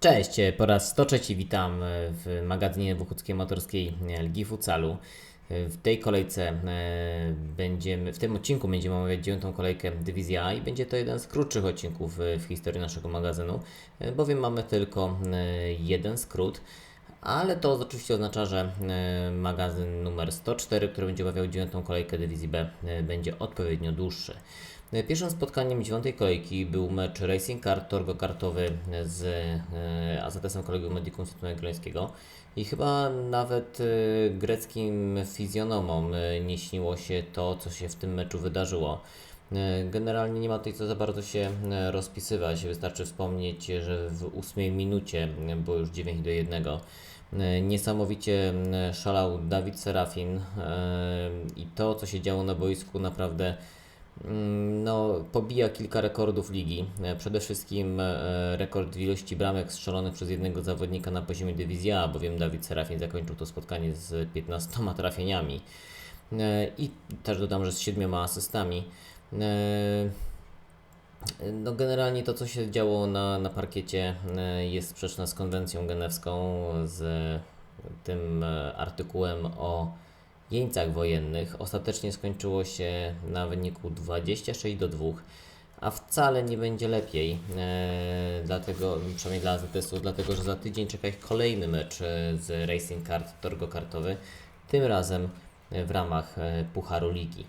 Cześć, po raz 103 witam w magazynie Wochódzkiej Motorskiej Ligi Futsalu. W tej kolejce e, będziemy, w tym odcinku będziemy omawiać dziewiątą kolejkę Dywizji A i będzie to jeden z krótszych odcinków w historii naszego magazynu, e, bowiem mamy tylko e, jeden skrót. Ale to oczywiście oznacza, że magazyn numer 104, który będzie omawiał dziewiątą kolejkę Dywizji B, będzie odpowiednio dłuższy. Pierwszym spotkaniem dziewiątej kolejki był mecz Racing Kart Torgo Kartowy z e, AZS-em Kolegium Medicum Stanu Jagiellońskiego i chyba nawet e, greckim fizjonomom e, nie śniło się to, co się w tym meczu wydarzyło. Generalnie nie ma tutaj co za bardzo się rozpisywać. Wystarczy wspomnieć, że w ósmej minucie było już 9 do 1. Niesamowicie szalał Dawid Serafin i to, co się działo na boisku, naprawdę no, pobija kilka rekordów ligi. E, przede wszystkim e, rekord ilości bramek strzelonych przez jednego zawodnika na poziomie dywizji A, bowiem Dawid Serafin zakończył to spotkanie z 15 trafieniami. E, I też dodam, że z 7 asystami. No generalnie to, co się działo na, na parkiecie jest sprzeczne z konwencją genewską, z tym artykułem o jeńcach wojennych ostatecznie skończyło się na wyniku 26 do 2, a wcale nie będzie lepiej, e, dlatego, przynajmniej dla AZS-u, dlatego że za tydzień czeka ich kolejny mecz e, z Racing Kart Torgo Kartowy, tym razem w ramach e, Pucharu Ligi.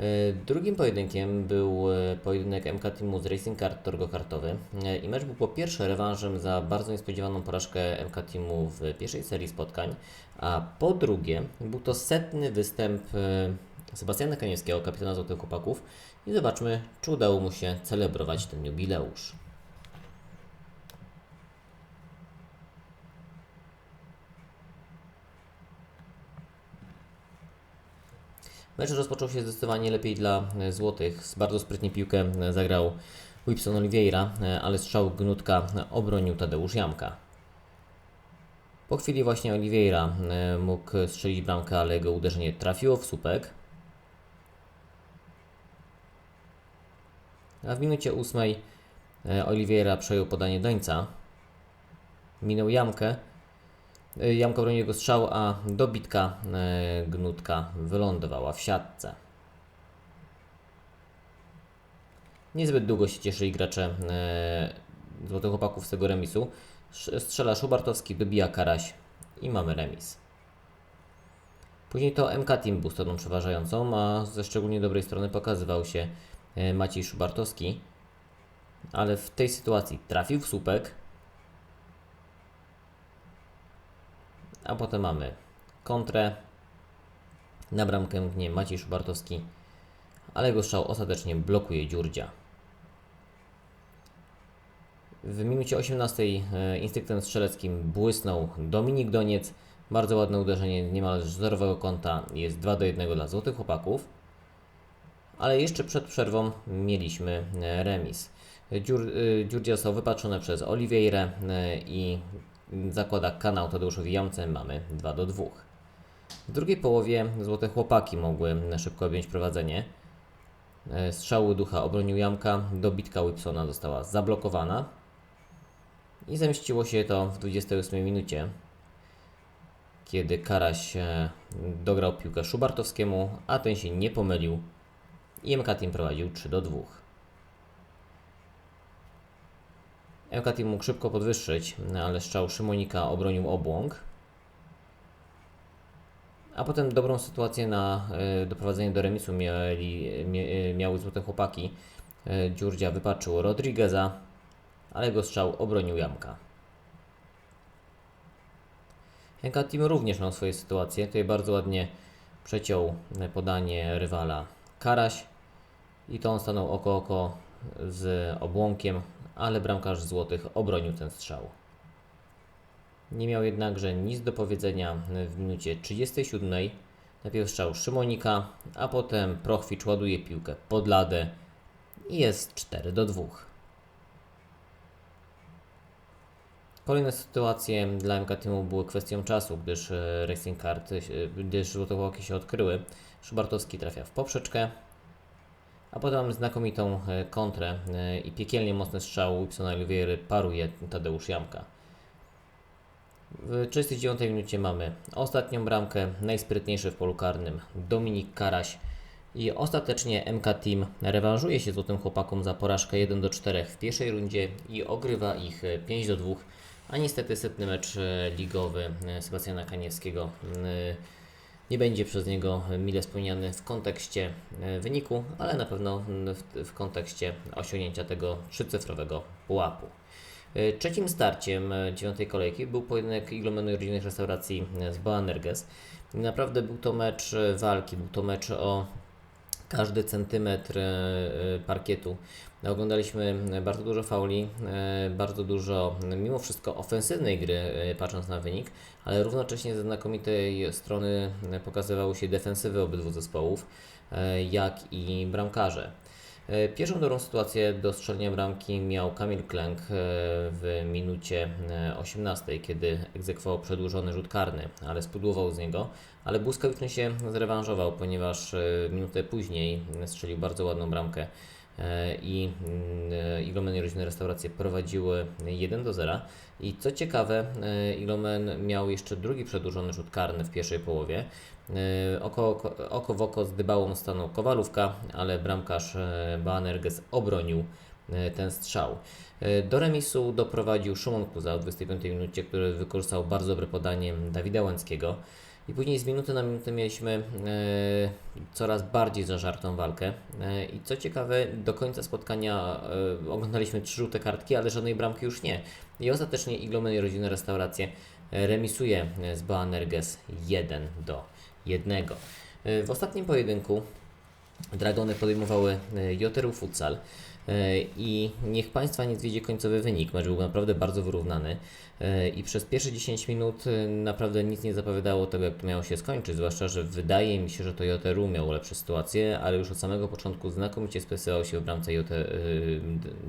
E, drugim pojedynkiem był e, pojedynek MK Teamu z Racing Kart Torgo Kartowy e, i mecz był po pierwsze rewanżem za bardzo niespodziewaną porażkę MK Teamu w pierwszej serii spotkań, a po drugie był to setny występ Sebastiana Kaniewskiego, kapitana Złotych Chłopaków i zobaczmy, czy udało mu się celebrować ten jubileusz. Mecz rozpoczął się zdecydowanie lepiej dla e, Złotych. Bardzo sprytnie piłkę e, zagrał Whipson Oliveira, e, ale strzał Gnutka obronił Tadeusz Jamka. Po chwili właśnie Oliveira mógł strzelić bramkę, ale jego uderzenie trafiło w słupek. A w minucie ósmej Oliveira przejął podanie Dońca. Minął Jamkę E, Jamko broni jego strzał, a dobitka e, Gnutka wylądowała w siatce. Niezbyt długo się cieszyli gracze e, Złotych Chłopaków z tego remisu. Strzela Szubartowski, dobija Karaś i mamy remis. Później to MK Team był stroną przeważającą, a ze szczególnie dobrej strony pokazywał się Maciej Szubartowski. Ale w tej sytuacji trafił w słupek, A potem mamy kontrę. Na bramkę mknie Maciej Szubartowski, ale jego strzał ostatecznie blokuje Dziurdzia. W minucie 18 e, instynktem strzeleckim błysnął Dominik Doniec. Bardzo ładne uderzenie niemal z zerowego kąta. Jest 2 do 1 dla Złotych Chłopaków. Ale jeszcze przed przerwą mieliśmy e, remis. Dziur, e, Dziurdzia został wypatrzony przez Oliveirę i zakłada kanał Tadeuszowi Jamce, mamy 2 do 2. W drugiej połowie Złote Chłopaki mogły szybko objąć prowadzenie. E, Strzały ducha obronił Jamka, dobitka Whipsona została zablokowana i zemściło się to w 28 minucie, kiedy Karaś e, dograł piłkę Szubartowskiemu, a ten się nie pomylił i MK Team prowadził 3 do 2. Team mógł szybko podwyższyć, ale strzał Szymonika obronił obłąk. A potem dobrą sytuację na y, doprowadzenie do remisu mieli, mie, miały złote chłopaki. Y, Dziurdzia wypatrzył Rodrigueza, ale jego strzał obronił Jamka. MK Team również miał swoje sytuacje. Tutaj bardzo ładnie przeciął podanie rywala Karaś i to on stanął oko oko z obłąkiem, ale bramkarz złotych obronił ten strzał. Nie miał jednakże nic do powiedzenia w minucie 37. Najpierw strzał Szymonika, a potem Prochwicz ładuje piłkę pod ladę i jest 4 do 2. Kolejne sytuacje dla MK Teamu były kwestią czasu, gdyż e, Racing Card, e, gdyż żółtowołki się odkryły. Szubartowski trafia w poprzeczkę, a potem znakomitą e, kontrę e, i piekielnie mocny strzał Wilsona Oliveira paruje Tadeusz Jamka. W 39 minucie mamy ostatnią bramkę, najsprytniejszy w polu karnym Dominik Karaś. I ostatecznie MK Team rewanżuje się złotym chłopakom za porażkę 1 do 4 w pierwszej rundzie i ogrywa ich e, 5 do 2. A niestety setny mecz e, ligowy e, Sebastiana Kaniewskiego e, nie będzie przez niego mile wspomniany w kontekście e, wyniku, ale na pewno w, w kontekście osiągnięcia tego trzycyfrowego pułapu. E, Trzecim starciem e, dziewiątej kolejki był pojedynek Iglomenu i rodzinnych restauracji z Boanerges. Naprawdę był to mecz walki, był to mecz o każdy centymetr e, parkietu. Oglądaliśmy bardzo dużo fauli, e, bardzo dużo mimo wszystko ofensywnej gry, e, patrząc na wynik, ale równocześnie ze znakomitej strony pokazywały się defensywy obydwu zespołów, jak i bramkarze. Pierwszą dobrą sytuację do strzelenia bramki miał Kamil Klęk w minucie e, 18, kiedy egzekwował przedłużony rzut karny, ale spudłował z niego, ale błyskawicznie się zrewanżował, ponieważ e, minutę później strzelił bardzo ładną bramkę e, i mm, Ilomen i rodzinne restauracje prowadziły 1 do 0. I co ciekawe, e, Ilomen miał jeszcze drugi przedłużony rzut karny w pierwszej połowie. E, Oko, oko w oko z Dybałą stanął Kowalówka, ale bramkarz e, Banerges obronił e, ten strzał. E, Do remisu doprowadził Szymon Kuza w 25 minucie, który wykorzystał bardzo dobre podanie Dawida Łęckiego. I później z minuty na minutę mieliśmy e, coraz bardziej zażartą walkę. E, I co ciekawe, do końca spotkania e, oglądaliśmy trzy żółte kartki, ale żadnej bramki już nie. I ostatecznie Iglomen i rodzinne restauracje remisuje z Boanerges 1 do 1. E, W ostatnim pojedynku Dragony podejmowały Joteru Futsal i niech Państwa nie zwiedzie końcowy wynik. Mecz był naprawdę bardzo wyrównany e, i przez pierwsze 10 minut e, naprawdę nic nie zapowiadało tego, jak to miało się skończyć, zwłaszcza, że wydaje mi się, że to Joteru miał lepsze sytuacje, ale już od samego początku znakomicie spisywał się w bramce Jote, e,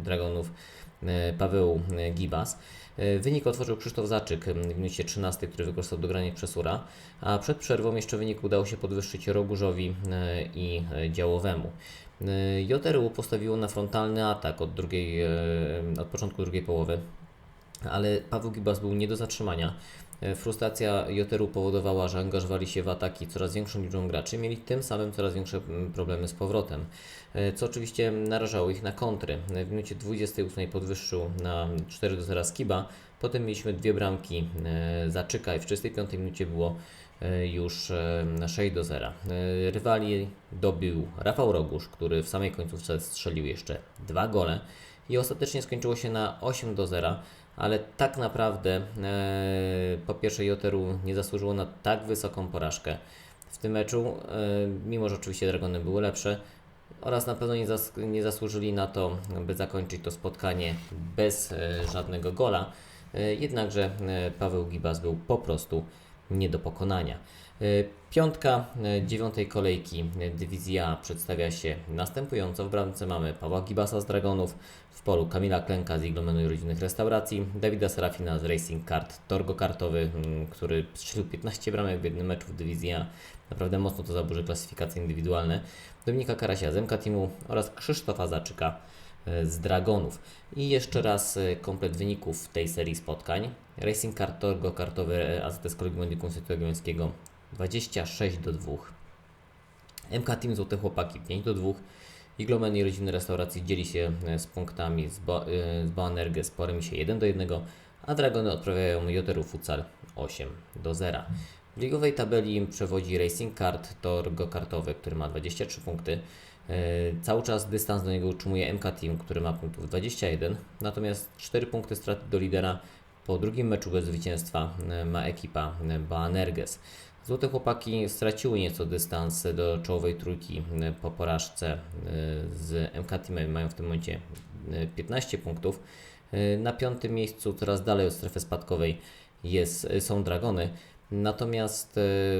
Dragonów e, Paweł e, Gibas. E, Wynik otworzył Krzysztof Zaczyk w minucie 13, który wykorzystał dogranie Przesura, a przed przerwą jeszcze wynik udało się podwyższyć Rogurzowi e, i e, Działowemu. E, JRU postawiło na frontalny atak od, drugiej, e, od początku drugiej połowy, ale Paweł Gibas był nie do zatrzymania. E, Frustracja Joteru powodowała, że angażowali się w ataki coraz większą liczbą graczy, mieli tym samym coraz większe problemy z powrotem, e, co oczywiście narażało ich na kontry. W minucie 28 podwyższył na 4 do 0 Skiba, potem mieliśmy dwie bramki Zaczyka i w 35 minucie było już e, na 6 do 0. E, Rywali dobił Rafał Rogusz, który w samej końcówce strzelił jeszcze dwa gole i ostatecznie skończyło się na 8 do 0 ale tak naprawdę e, po pierwsze Joteru nie zasłużyło na tak wysoką porażkę w tym meczu, e, mimo że oczywiście Dragony były lepsze oraz na pewno nie, zas nie zasłużyli na to, by zakończyć to spotkanie bez e, żadnego gola. E, jednakże e, Paweł Gibas był po prostu nie do pokonania. E, Piątka e, dziewiątej kolejki e, dywizja przedstawia się następująco. W bramce mamy Pawła Gibasa z Dragonów, w polu Kamila Klenka z Iglomenu i Rodzinnych Restauracji, Dawida Serafina z Racing Kart, Torgo Kartowy, mm, który strzelił 15 bramek w jednym meczu w dywizji A. Naprawdę mocno to zaburzy klasyfikacje indywidualne. Dominika Karasia z MK Teamu oraz Krzysztofa Zaczyka z Dragonów. I jeszcze raz e, komplet wyników tej serii spotkań. Racing Kart Torgo Kartowy e, AZS Kolegium Instytutu Jagiellońskiego 26 do 2. MK Team Złote Chłopaki 5 do 2. Iglomen i rodzinne restauracji dzieli się e, z punktami z, e, z Boanerges po remisie 1 do 1, a Dragony odprawiają Joteru Futsal 8 do 0. W ligowej tabeli przewodzi Racing Kart, tor go-kartowy, który ma 23 punkty. E, Cały czas dystans do niego utrzymuje MK Team, który ma punktów 21, natomiast 4 punkty straty do lidera po drugim meczu bez zwycięstwa e, ma ekipa e, Boanerges. Złote chłopaki straciły nieco dystans do czołowej trójki po porażce z MK Teamem. Mają w tym momencie e, 15 punktów. Na piątym miejscu, coraz dalej od strefy spadkowej, jest, są Dragony. Natomiast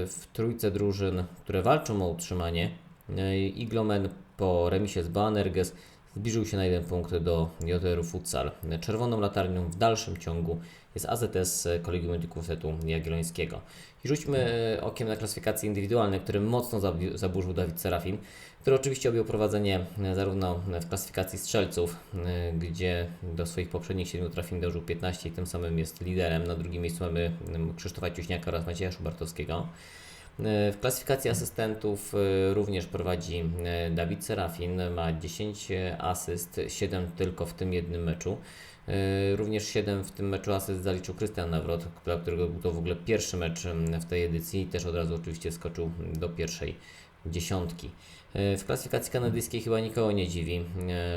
w trójce drużyn, które walczą o utrzymanie, Iglomen po remisie z Boanerges zbliżył się na jeden punkt do JR Futsal. Czerwoną latarnią w dalszym ciągu jest AZS Kolegium Medyków Setu Jagiellońskiego. I rzućmy okiem na klasyfikacje indywidualne, które mocno zaburzył Dawid Serafin, który oczywiście objął prowadzenie zarówno w klasyfikacji strzelców, y, gdzie do swoich poprzednich 7 trafień dożył 15 i tym samym jest liderem. Na drugim miejscu mamy Krzysztofa Ciuśniaka oraz Macieja Szubartowskiego. W klasyfikacji asystentów y, również prowadzi y, Dawid Serafin, ma 10 asyst, 7 tylko w tym jednym meczu. Również 7 w tym meczu asyst zaliczył Krystian Nawrot, dla którego był to w ogóle pierwszy mecz w tej edycji i też od razu oczywiście skoczył do pierwszej dziesiątki. W klasyfikacji kanadyjskiej chyba nikogo nie dziwi,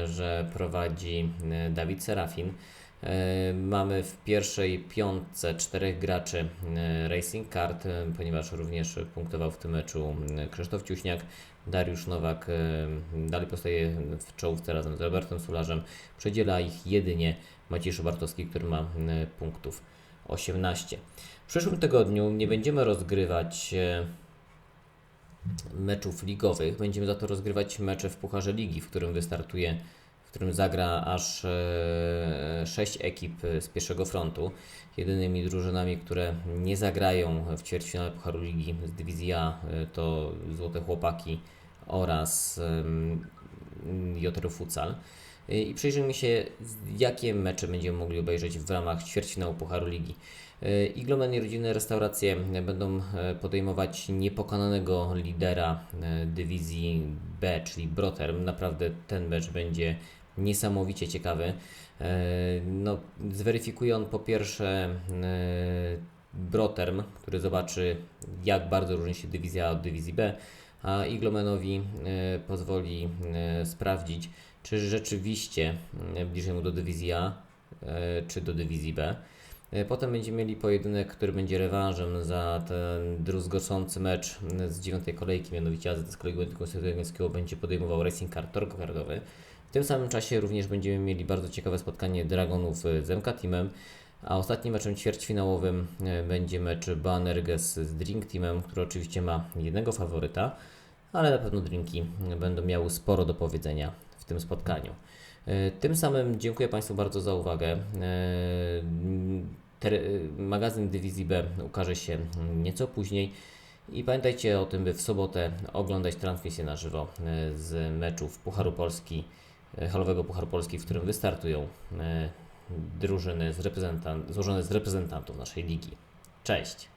że prowadzi Dawid Serafin. E, Mamy w pierwszej piątce czterech graczy e, Racing Kart, e, ponieważ również punktował w tym meczu Krzysztof Ciuśniak, Dariusz Nowak dalej postaje w czołówce razem z Robertem Sularzem. Przedziela ich jedynie Maciej Szubartowski, który ma punktów 18. W przyszłym tygodniu nie będziemy rozgrywać meczów ligowych, będziemy za to rozgrywać mecze w Pucharze Ligi, w którym wystartuje którym zagra aż e, 6 ekip z pierwszego frontu. Jedynymi drużynami, które nie zagrają w ćwierćfinale Pucharu Ligi z dywizji A e, to Złote Chłopaki oraz JR Futsal. E, I przyjrzyjmy się, jakie mecze będziemy mogli obejrzeć w ramach ćwierćfinału Pucharu Ligi. E, Iglomen i rodzinne restauracje będą e, podejmować niepokonanego lidera e, dywizji B, czyli Broterm. Naprawdę ten mecz będzie niesamowicie ciekawy. E, No, zweryfikuje on po pierwsze e, Broterm, który zobaczy jak bardzo różni się dywizja od dywizji B, a Iglomenowi e, pozwoli sprawdzić, czy rzeczywiście bliżej mu do dywizji A, czy do dywizji B. Potem będziemy mieli pojedynek, który będzie rewanżem za ten druzgocący mecz z dziewiątej kolejki, mianowicie AZS Kolegium Jagiellońskiego będzie podejmował Racing Car. Tym samym czasie również będziemy mieli bardzo ciekawe spotkanie Dragonów z MK Teamem, a ostatnim meczem ćwierćfinałowym e, będzie mecz Banerges z Drink Teamem, który oczywiście ma jednego faworyta, ale na pewno drinki będą miały sporo do powiedzenia w tym spotkaniu. E, Tym samym dziękuję Państwu bardzo za uwagę. E, magazyn Dywizji B ukaże się nieco później. I pamiętajcie o tym, by w sobotę oglądać transmisję na żywo e, z meczów Pucharu Polski, e, halowego Pucharu Polski, w którym wystartują e, drużyny z reprezentan- złożone z reprezentantów naszej ligi. Cześć!